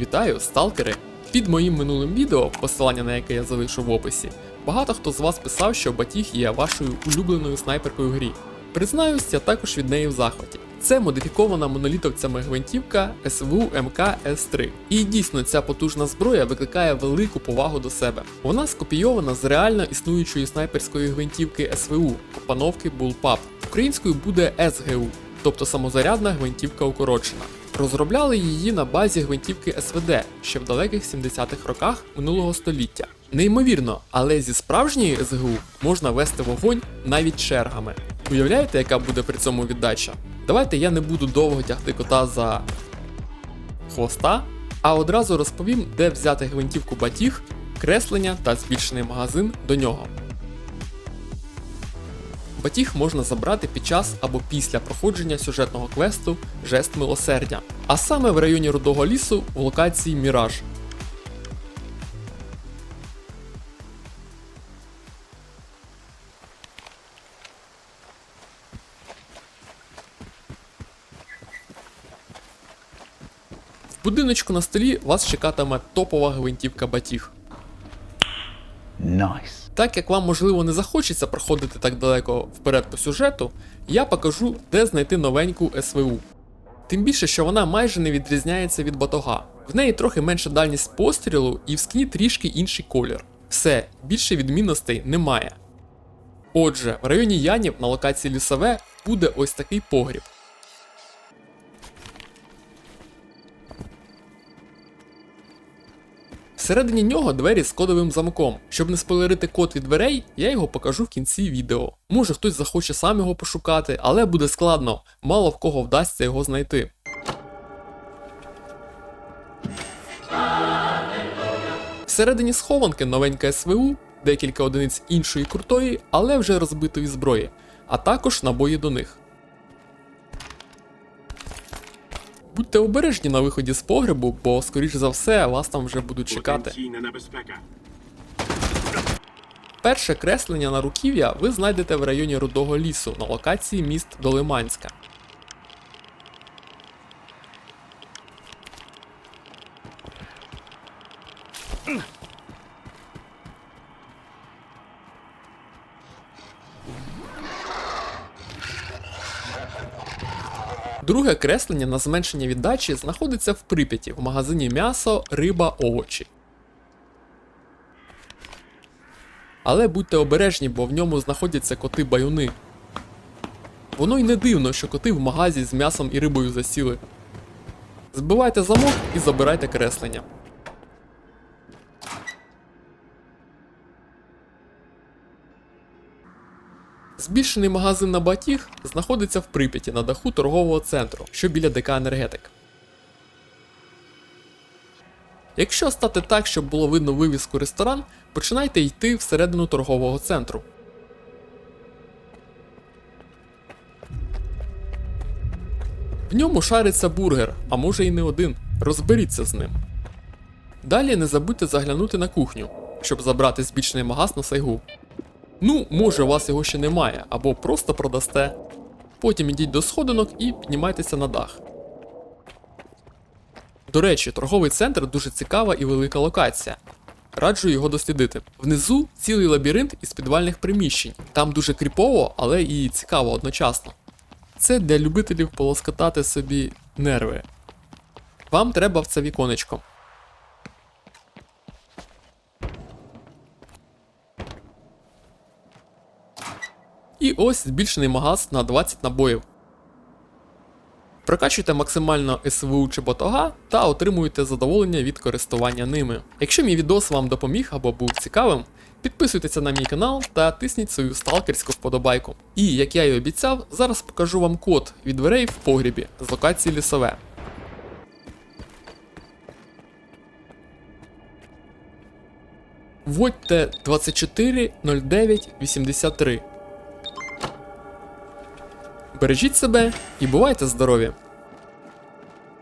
Вітаю, сталкери! Під моїм минулим відео, посилання на яке я залишу в описі, багато хто з вас писав, що Батіг є вашою улюбленою снайперкою в грі. Признаюсь, я також від неї в захваті. Це модифікована монолітовцями гвинтівка СВУ МК С3. І дійсно ця потужна зброя викликає велику повагу до себе. Вона скопійована з реально існуючої снайперської гвинтівки СВУ, опановки Bullpup. Українською буде СГУ, тобто самозарядна гвинтівка укорочена. Розробляли її на базі гвинтівки СВД ще в далеких 70-х роках минулого століття. Неймовірно, але зі справжньої СГУ можна вести вогонь навіть чергами. Уявляєте, яка буде при цьому віддача? Давайте я не буду довго тягти кота за хвоста, а одразу розповім, де взяти гвинтівку батіг, креслення та збільшений магазин до нього. Батіг можна забрати під час або після проходження сюжетного квесту Жест милосердя, а саме в районі Рудого лісу в локації Міраж. В будиночку на столі вас чекатиме топова гвинтівка батіг. Nice. Так як вам можливо не захочеться проходити так далеко вперед по сюжету, я покажу, де знайти новеньку СВУ. Тим більше, що вона майже не відрізняється від батога. В неї трохи менша дальність пострілу і в скні трішки інший колір. Все, більше відмінностей немає. Отже, в районі Янів на локації лісове буде ось такий погріб. Всередині нього двері з кодовим замком. Щоб не спойлерити код від дверей, я його покажу в кінці відео. Може хтось захоче сам його пошукати, але буде складно, мало в кого вдасться його знайти. Всередині схованки новенька СВУ, декілька одиниць іншої крутої, але вже розбитої зброї, а також набої до них. Будьте обережні на виході з погребу, бо, скоріш за все, вас там вже будуть чекати. Небезпека. Перше креслення на руків'я ви знайдете в районі Рудого лісу на локації міст Долиманська. Друге креслення на зменшення віддачі знаходиться в Прип'яті в магазині м'ясо, риба, овочі. Але будьте обережні, бо в ньому знаходяться коти-баюни. Воно й не дивно, що коти в магазі з м'ясом і рибою засіли. Збивайте замок і забирайте креслення. Збільшений магазин на батіг знаходиться в Прип'яті на даху торгового центру, що біля ДК Енергетик. Якщо стати так, щоб було видно вивіску ресторан, починайте йти всередину торгового центру. В ньому шариться бургер, а може і не один. Розберіться з ним. Далі не забудьте заглянути на кухню, щоб забрати збільшений магаз на сайгу. Ну, може, у вас його ще немає, або просто продасте. Потім ідіть до сходинок і піднімайтеся на дах. До речі, торговий центр дуже цікава і велика локація. Раджу його дослідити. Внизу цілий лабіринт із підвальних приміщень. Там дуже кріпово, але і цікаво одночасно. Це для любителів полоскотати собі нерви. Вам треба в це віконечко. Ось збільшений магаз на 20 набоїв. Прокачуйте максимально СВУ чи ботога та отримуєте задоволення від користування ними. Якщо мій відос вам допоміг або був цікавим, підписуйтеся на мій канал та тисніть свою сталкерську вподобайку. І як я й обіцяв, зараз покажу вам код від дверей в погрібі з локації лісове. Вводьте 240983. Бережіть себе і бувайте здорові!